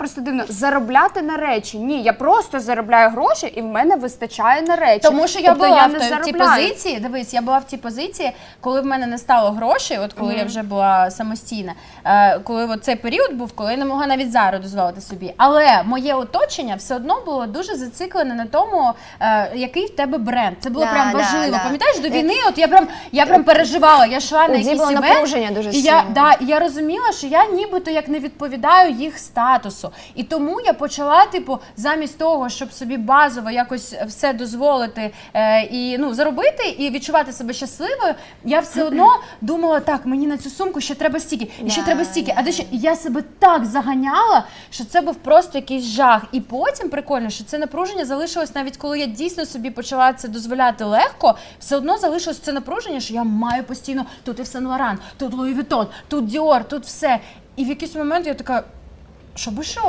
Просто дивно заробляти на речі. Ні, я просто заробляю гроші, і в мене вистачає на речі. Тому що я Тобто була в не той- тій позиції. Дивись, я була в тій позиції, коли в мене не стало грошей, от коли я вже була самостійна. Е, коли от цей період був, коли я не могла навіть зараз дозволити собі. Але моє оточення все одно було дуже зациклене на тому, е, який в тебе бренд. Це було Да, прям важливо. да. Пам'ятаєш, до війни, от я прям я прям переживала. Я йшла на Ді івент, дуже і я, да, і я розуміла, що я нібито як не відповідаю їх статусу. І тому я почала, типу, замість того, щоб собі базово якось все дозволити е, і ну заробити і відчувати себе щасливою, я все одно думала, так, мені на цю сумку ще треба стільки, і ще Да, треба стільки. А де ще і я себе так заганяла, що це був просто якийсь жах. І потім прикольно, що це напруження залишилось навіть коли я дійсно собі почала це дозволяти легко, все одно залишилось це напруження, що я маю постійно тут і Сен Лоран, тут Луї Вітон, тут Діор, тут все. І в якийсь момент я така, що би що?